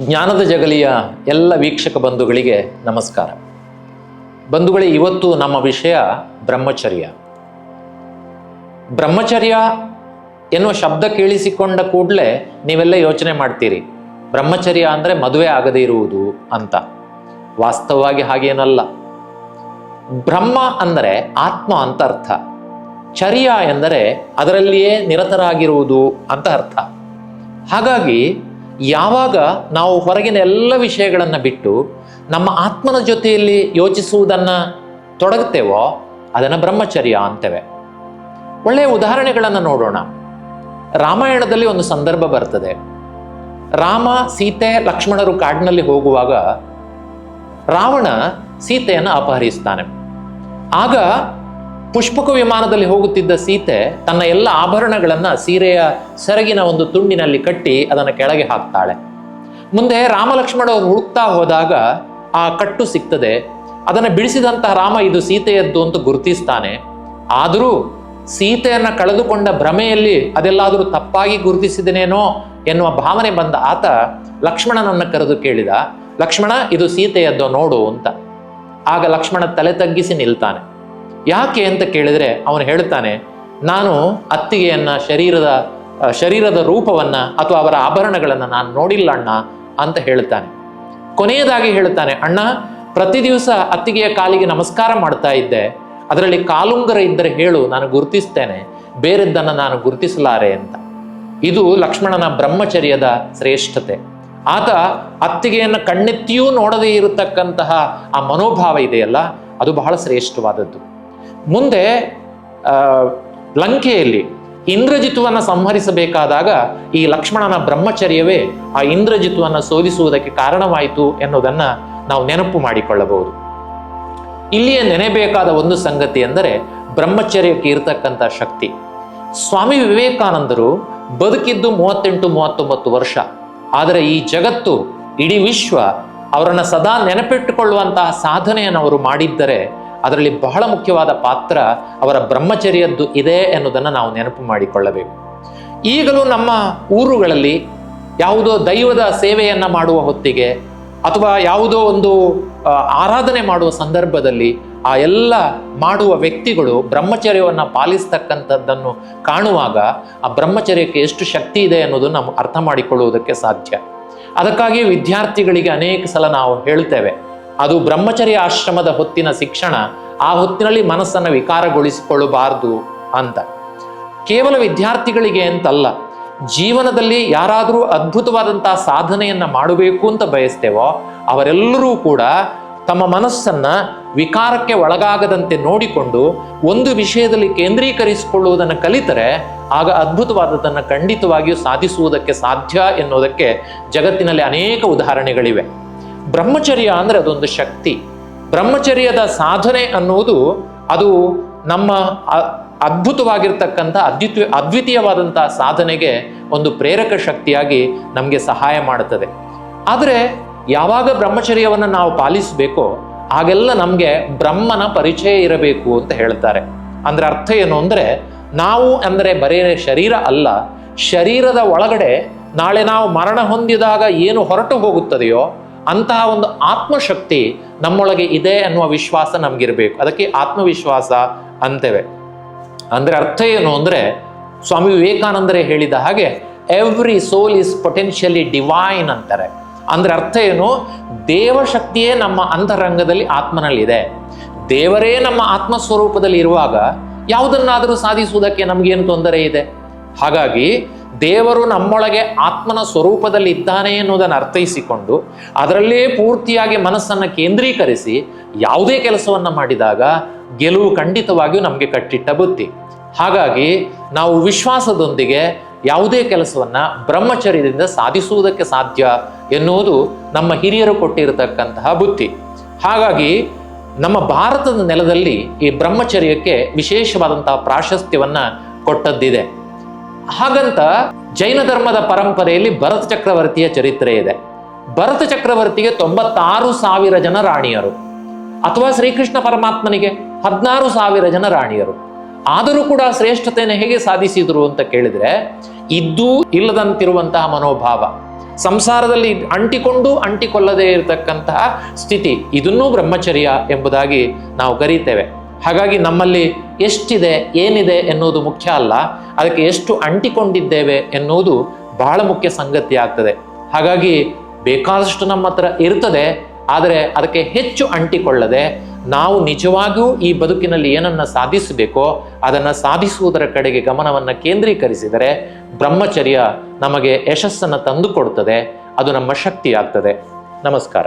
ಜ್ಞಾನದ ಜಗಲಿಯ ಎಲ್ಲ ವೀಕ್ಷಕ ಬಂಧುಗಳಿಗೆ ನಮಸ್ಕಾರ. ಬಂಧುಗಳೇ, ಇವತ್ತು ನಮ್ಮ ವಿಷಯ ಬ್ರಹ್ಮಚರ್ಯ. ಬ್ರಹ್ಮಚರ್ಯ ಎನ್ನುವ ಶಬ್ದ ಕೇಳಿಸಿಕೊಂಡ ಕೂಡಲೇ ನೀವೆಲ್ಲ ಯೋಚನೆ ಮಾಡ್ತೀರಿ, ಬ್ರಹ್ಮಚರ್ಯ ಅಂದರೆ ಮದುವೆ ಆಗದೇ ಇರುವುದು ಅಂತ. ವಾಸ್ತವವಾಗಿ ಹಾಗೇನಲ್ಲ. ಬ್ರಹ್ಮ ಅಂದರೆ ಆತ್ಮ ಅಂತ ಅರ್ಥ. ಚರ್ಯ ಎಂದರೆ ಅದರಲ್ಲಿಯೇ ನಿರತರಾಗಿರುವುದು ಅಂತ ಅರ್ಥ. ಹಾಗಾಗಿ ಯಾವಾಗ ನಾವು ಹೊರಗಿನ ಎಲ್ಲ ವಿಷಯಗಳನ್ನು ಬಿಟ್ಟು ನಮ್ಮ ಆತ್ಮನ ಜೊತೆಯಲ್ಲಿ ಯೋಚಿಸುವುದನ್ನು ತೊಡಗುತ್ತೇವೋ ಅದನ್ನು ಬ್ರಹ್ಮಚರ್ಯ ಅಂತೇವೆ. ಒಳ್ಳೆಯ ಉದಾಹರಣೆಗಳನ್ನು ನೋಡೋಣ. ರಾಮಾಯಣದಲ್ಲಿ ಒಂದು ಸಂದರ್ಭ ಬರ್ತದೆ. ರಾಮ, ಸೀತೆ, ಲಕ್ಷ್ಮಣರು ಕಾಡಿನಲ್ಲಿ ಹೋಗುವಾಗ ರಾವಣ ಸೀತೆಯನ್ನು ಅಪಹರಿಸ್ತಾನೆ. ಆಗ ಪುಷ್ಪಕ ವಿಮಾನದಲ್ಲಿ ಹೋಗುತ್ತಿದ್ದ ಸೀತೆ ತನ್ನ ಎಲ್ಲ ಆಭರಣಗಳನ್ನು ಸೀರೆಯ ಸೆರಗಿನ ಒಂದು ತುಂಡಿನಲ್ಲಿ ಕಟ್ಟಿ ಅದನ್ನು ಕೆಳಗೆ ಹಾಕ್ತಾಳೆ. ಮುಂದೆ ರಾಮ ಲಕ್ಷ್ಮಣರು ಹುಡುಕ್ತಾ ಹೋದಾಗ ಆ ಕಟ್ಟು ಸಿಗ್ತದೆ. ಅದನ್ನು ಬಿಡಿಸಿದಂತಹ ರಾಮ ಇದು ಸೀತೆಯದ್ದು ಅಂತ ಗುರುತಿಸ್ತಾನೆ. ಆದರೂ ಸೀತೆಯನ್ನು ಕಳೆದುಕೊಂಡ ಭ್ರಮೆಯಲ್ಲಿ ಅದೆಲ್ಲಾದರೂ ತಪ್ಪಾಗಿ ಗುರುತಿಸಿದನೇನೋ ಎನ್ನುವ ಭಾವನೆ ಬಂದ ಆತ ಲಕ್ಷ್ಮಣನನ್ನು ಕರೆದು ಕೇಳಿದ, ಲಕ್ಷ್ಮಣ, ಇದು ಸೀತೆಯದ್ದು ನೋಡು ಅಂತ. ಆಗ ಲಕ್ಷ್ಮಣ ತಲೆ ತಗ್ಗಿಸಿ ನಿಲ್ತಾನೆ. ಯಾಕೆ ಅಂತ ಕೇಳಿದರೆ ಅವನು ಹೇಳ್ತಾನೆ ನಾನು ಅತ್ತಿಗೆಯನ್ನ ಶರೀರದ ಶರೀರದ ರೂಪವನ್ನ ಅಥವಾ ಅವರ ಆಭರಣಗಳನ್ನು ನಾನು ನೋಡಿಲ್ಲ ಅಣ್ಣ ಅಂತ ಹೇಳ್ತಾನೆ ಕೊನೆಯದಾಗಿ ಹೇಳ್ತಾನೆ ಅಣ್ಣ, ಪ್ರತಿ ದಿವಸ ಅತ್ತಿಗೆಯ ಕಾಲಿಗೆ ನಮಸ್ಕಾರ ಮಾಡ್ತಾ ಇದ್ದೆ. ಅದರಲ್ಲಿ ಕಾಲುಂಗರ ಇದ್ದರೆ ಹೇಳು, ನಾನು ಗುರುತಿಸ್ತೇನೆ. ಬೇರೆದ್ದನ್ನು ನಾನು ಗುರುತಿಸಲಾರೆ ಅಂತ. ಇದು ಲಕ್ಷ್ಮಣನ ಬ್ರಹ್ಮಚರ್ಯದ ಶ್ರೇಷ್ಠತೆ. ಆತ ಅತ್ತಿಗೆಯನ್ನು ಕಣ್ಣೆತ್ತಿಯೂ ನೋಡದೇ ಇರತಕ್ಕಂತಹ ಆ ಮನೋಭಾವ ಇದೆಯಲ್ಲ, ಅದು ಬಹಳ ಶ್ರೇಷ್ಠವಾದದ್ದು. ಮುಂದೆ ಲಂಕೆಯಲ್ಲಿ ಇಂದ್ರಜಿತುವನ್ನು ಸಂಹರಿಸಬೇಕಾದಾಗ ಈ ಲಕ್ಷ್ಮಣನ ಬ್ರಹ್ಮಚರ್ಯವೇ ಆ ಇಂದ್ರಜಿತುವನ್ನು ಸೋಲಿಸುವುದಕ್ಕೆ ಕಾರಣವಾಯಿತು ಎನ್ನುವುದನ್ನ ನಾವು ನೆನಪು ಮಾಡಿಕೊಳ್ಳಬಹುದು. ಇಲ್ಲಿಯೇ ನೆನೆಬೇಕಾದ ಒಂದು ಸಂಗತಿ ಎಂದರೆ ಬ್ರಹ್ಮಚರ್ಯಕ್ಕೆ ಇರತಕ್ಕಂಥ ಶಕ್ತಿ. ಸ್ವಾಮಿ ವಿವೇಕಾನಂದರು ಬದುಕಿದ್ದು ಮೂವತ್ತೆಂಟು, ಮೂವತ್ತೊಂಬತ್ತು ವರ್ಷ. ಆದರೆ ಈ ಜಗತ್ತು, ಇಡೀ ವಿಶ್ವ ಅವರನ್ನು ಸದಾ ನೆನಪಿಟ್ಟುಕೊಳ್ಳುವಂತಹ ಸಾಧನೆಯನ್ನು ಅವರು ಮಾಡಿದ್ದರೆ ಅದರಲ್ಲಿ ಬಹಳ ಮುಖ್ಯವಾದ ಪಾತ್ರ ಅವರ ಬ್ರಹ್ಮಚರ್ಯದ್ದು ಇದೆ ಎನ್ನುವುದನ್ನು ನಾವು ನೆನಪು ಮಾಡಿಕೊಳ್ಳಬೇಕು. ಈಗಲೂ ನಮ್ಮ ಊರುಗಳಲ್ಲಿ ಯಾವುದೋ ದೈವದ ಸೇವೆಯನ್ನು ಮಾಡುವ ಹೊತ್ತಿಗೆ ಅಥವಾ ಯಾವುದೋ ಒಂದು ಆರಾಧನೆ ಮಾಡುವ ಸಂದರ್ಭದಲ್ಲಿ ಆ ಎಲ್ಲ ಮಾಡುವ ವ್ಯಕ್ತಿಗಳು ಬ್ರಹ್ಮಚರ್ಯವನ್ನು ಪಾಲಿಸ್ತಕ್ಕಂಥದ್ದನ್ನು ಕಾಣುವಾಗ ಆ ಬ್ರಹ್ಮಚರ್ಯಕ್ಕೆ ಎಷ್ಟು ಶಕ್ತಿ ಇದೆ ಅನ್ನೋದು ನಾವು ಅರ್ಥ ಮಾಡಿಕೊಳ್ಳುವುದಕ್ಕೆ ಸಾಧ್ಯ. ಅದಕ್ಕಾಗಿ ವಿದ್ಯಾರ್ಥಿಗಳಿಗೆ ಅನೇಕ ಸಲ ನಾವು ಹೇಳ್ತೇವೆ ಅದು ಬ್ರಹ್ಮಚರ್ಯ ಆಶ್ರಮದ ಹೊತ್ತಿನ ಶಿಕ್ಷಣ, ಆ ಹೊತ್ತಿನಲ್ಲಿ ಮನಸ್ಸನ್ನು ವಿಕಾರಗೊಳಿಸಿಕೊಳ್ಳಬಾರದು ಅಂತ. ಕೇವಲ ವಿದ್ಯಾರ್ಥಿಗಳಿಗೆ ಅಂತಲ್ಲ, ಜೀವನದಲ್ಲಿ ಯಾರಾದರೂ ಅದ್ಭುತವಾದಂತಹ ಸಾಧನೆಯನ್ನ ಮಾಡಬೇಕು ಅಂತ ಬಯಸ್ತೇವೋ, ಅವರೆಲ್ಲರೂ ಕೂಡ ತಮ್ಮ ಮನಸ್ಸನ್ನ ವಿಕಾರಕ್ಕೆ ಒಳಗಾಗದಂತೆ ನೋಡಿಕೊಂಡು ಒಂದು ವಿಷಯದಲ್ಲಿ ಕೇಂದ್ರೀಕರಿಸಿಕೊಳ್ಳುವುದನ್ನು ಕಲಿತರೆ ಆಗ ಅದ್ಭುತವಾದದನ್ನು ಖಂಡಿತವಾಗಿಯೂ ಸಾಧಿಸುವುದಕ್ಕೆ ಸಾಧ್ಯ ಎನ್ನುವುದಕ್ಕೆ ಜಗತ್ತಿನಲ್ಲಿ ಅನೇಕ ಉದಾಹರಣೆಗಳಿವೆ. ಬ್ರಹ್ಮಚರ್ಯ ಅಂದರೆ ಅದೊಂದು ಶಕ್ತಿ. ಬ್ರಹ್ಮಚರ್ಯದ ಸಾಧನೆ ಅನ್ನುವುದು ಅದು ನಮ್ಮ ಅದ್ಭುತವಾಗಿರ್ತಕ್ಕಂಥ ಅದ್ವಿತೀಯ ಅದ್ವಿತೀಯವಾದಂಥ ಸಾಧನೆಗೆ ಒಂದು ಪ್ರೇರಕ ಶಕ್ತಿಯಾಗಿ ನಮಗೆ ಸಹಾಯ ಮಾಡುತ್ತದೆ. ಆದರೆ ಯಾವಾಗ ಬ್ರಹ್ಮಚರ್ಯವನ್ನು ನಾವು ಪಾಲಿಸಬೇಕೋ ಆಗೆಲ್ಲ ನಮಗೆ ಬ್ರಹ್ಮನ ಪರಿಚಯ ಇರಬೇಕು ಅಂತ ಹೇಳ್ತಾರೆ. ಅಂದರೆ ಅರ್ಥ ಏನು ಅಂದರೆ ನಾವು ಅಂದರೆ ಬರೇ ಶರೀರ ಅಲ್ಲ, ಶರೀರದ ಒಳಗಡೆ ನಾಳೆ ನಾವು ಮರಣ ಹೊಂದಿದಾಗ ಏನು ಹೊರಟು ಹೋಗುತ್ತದೆಯೋ ಅಂತಹ ಒಂದು ಆತ್ಮಶಕ್ತಿ ನಮ್ಮೊಳಗೆ ಇದೆ ಅನ್ನುವ ವಿಶ್ವಾಸ ನಮಗಿರಬೇಕು. ಅದಕ್ಕೆ ಆತ್ಮವಿಶ್ವಾಸ ಅಂತೇವೆ. ಅಂದ್ರೆ ಅರ್ಥ ಏನು ಅಂದ್ರೆ ಸ್ವಾಮಿ ವಿವೇಕಾನಂದರೇ ಹೇಳಿದ ಹಾಗೆ every soul is potentially divine ಅಂತಾರೆ. ಅಂದ್ರೆ ಅರ್ಥ ಏನು? ದೇವಶಕ್ತಿಯೇ ನಮ್ಮ ಅಂತರಂಗದಲ್ಲಿ ಆತ್ಮನಲ್ಲಿದೆ. ದೇವರೇ ನಮ್ಮ ಆತ್ಮ ಸ್ವರೂಪದಲ್ಲಿ ಇರುವಾಗ ಯಾವುದನ್ನಾದರೂ ಸಾಧಿಸುವುದಕ್ಕೆ ನಮಗೇನು ತೊಂದರೆ ಇದೆ? ಹಾಗಾಗಿ ದೇವರು ನಮ್ಮೊಳಗೆ ಆತ್ಮನ ಸ್ವರೂಪದಲ್ಲಿ ಇದ್ದಾನೆ ಎನ್ನುವುದನ್ನು ಅರ್ಥೈಸಿಕೊಂಡು ಅದರಲ್ಲೇ ಪೂರ್ತಿಯಾಗಿ ಮನಸ್ಸನ್ನು ಕೇಂದ್ರೀಕರಿಸಿ ಯಾವುದೇ ಕೆಲಸವನ್ನು ಮಾಡಿದಾಗ ಗೆಲುವು ಖಂಡಿತವಾಗಿಯೂ ನಮಗೆ ಕಟ್ಟಿಟ್ಟ ಬುತ್ತಿ ಹಾಗಾಗಿ ನಾವು ವಿಶ್ವಾಸದೊಂದಿಗೆ ಯಾವುದೇ ಕೆಲಸವನ್ನು ಬ್ರಹ್ಮಚರ್ಯದಿಂದ ಸಾಧಿಸುವುದಕ್ಕೆ ಸಾಧ್ಯ ಎನ್ನುವುದು ನಮ್ಮ ಹಿರಿಯರು ಕೊಟ್ಟಿರತಕ್ಕಂತಹ ಬುತ್ತಿ ಹಾಗಾಗಿ ನಮ್ಮ ಭಾರತದ ನೆಲದಲ್ಲಿ ಈ ಬ್ರಹ್ಮಚರ್ಯಕ್ಕೆ ವಿಶೇಷವಾದಂತಹ ಪ್ರಾಶಸ್ತ್ಯವನ್ನು ಕೊಟ್ಟದ್ದಿದೆ. ಹಾಗಂತ ಜೈನ ಧರ್ಮದ ಪರಂಪರೆಯಲ್ಲಿ ಭರತ ಚಕ್ರವರ್ತಿಯ ಚರಿತ್ರೆ ಇದೆ. ಭರತ ಚಕ್ರವರ್ತಿಗೆ ತೊಂಬತ್ತಾರು ಸಾವಿರ ಜನ ರಾಣಿಯರು. ಅಥವಾ ಶ್ರೀಕೃಷ್ಣ ಪರಮಾತ್ಮನಿಗೆ ಹದಿನಾರು ಸಾವಿರ ಜನ ರಾಣಿಯರು. ಆದರೂ ಕೂಡ ಶ್ರೇಷ್ಠತೆಯನ್ನು ಹೇಗೆ ಸಾಧಿಸಿದ್ರು ಅಂತ ಕೇಳಿದ್ರೆ, ಇದ್ದೂ ಇಲ್ಲದಂತಿರುವಂತಹ ಮನೋಭಾವ, ಸಂಸಾರದಲ್ಲಿ ಅಂಟಿಕೊಂಡು ಅಂಟಿಕೊಳ್ಳದೇ ಇರತಕ್ಕಂತಹ ಸ್ಥಿತಿ, ಇದನ್ನೂ ಬ್ರಹ್ಮಚರ್ಯ ಎಂಬುದಾಗಿ ನಾವು ಕರೀತೇವೆ. ಹಾಗಾಗಿ ನಮ್ಮಲ್ಲಿ ಎಷ್ಟಿದೆ, ಏನಿದೆ ಎನ್ನುವುದು ಮುಖ್ಯ ಅಲ್ಲ. ಅದಕ್ಕೆ ಎಷ್ಟು ಅಂಟಿಕೊಂಡಿದ್ದೇವೆ ಎನ್ನುವುದು ಬಹಳ ಮುಖ್ಯ ಸಂಗತಿ ಆಗ್ತದೆ. ಹಾಗಾಗಿ ಬೇಕಾದಷ್ಟು ನಮ್ಮ ಹತ್ರ ಇರ್ತದೆ, ಆದರೆ ಅದಕ್ಕೆ ಹೆಚ್ಚು ಅಂಟಿಕೊಳ್ಳದೆ ನಾವು ನಿಜವಾಗಿಯೂ ಈ ಬದುಕಿನಲ್ಲಿ ಏನನ್ನ ಸಾಧಿಸಬೇಕೋ, ಅದನ್ನು ಸಾಧಿಸುವುದರ ಕಡೆಗೆ ಗಮನವನ್ನು ಕೇಂದ್ರೀಕರಿಸಿದರೆ ಬ್ರಹ್ಮಚರ್ಯ ನಮಗೆ ಯಶಸ್ಸನ್ನು ತಂದುಕೊಡುತ್ತದೆ ಅದು ನಮ್ಮ ಶಕ್ತಿ ಆಗ್ತದೆ ನಮಸ್ಕಾರ.